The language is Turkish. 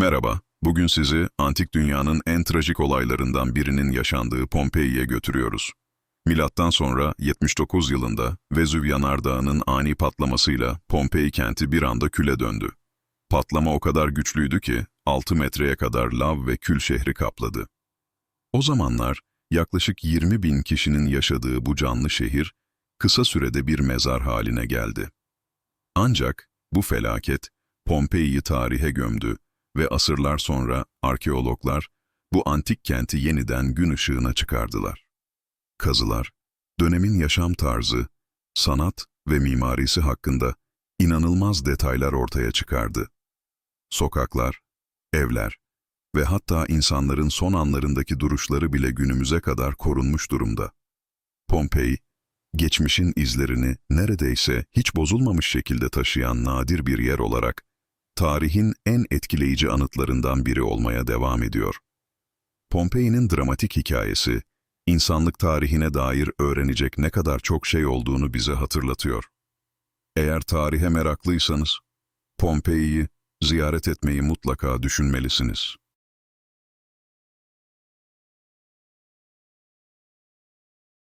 Merhaba, bugün sizi antik dünyanın en trajik olaylarından birinin yaşandığı Pompei'ye götürüyoruz. Milattan sonra 79 yılında Vezüv Yanardağı'nın ani patlamasıyla Pompei kenti bir anda küle döndü. Patlama o kadar güçlüydü ki 6 metreye kadar lav ve kül şehri kapladı. O zamanlar yaklaşık 20 bin kişinin yaşadığı bu canlı şehir kısa sürede bir mezar haline geldi. Ancak bu felaket Pompei'yi tarihe gömdü ve asırlar sonra arkeologlar bu antik kenti yeniden gün ışığına çıkardılar. Kazılar, dönemin yaşam tarzı, sanat ve mimarisi hakkında inanılmaz detaylar ortaya çıkardı. Sokaklar, evler ve hatta insanların son anlarındaki duruşları bile günümüze kadar korunmuş durumda. Pompei, geçmişin izlerini neredeyse hiç bozulmamış şekilde taşıyan nadir bir yer olarak tarihin en etkileyici anıtlarından biri olmaya devam ediyor. Pompei'nin dramatik hikayesi, insanlık tarihine dair öğrenecek ne kadar çok şey olduğunu bize hatırlatıyor. Eğer tarihe meraklıysanız, Pompei'yi ziyaret etmeyi mutlaka düşünmelisiniz.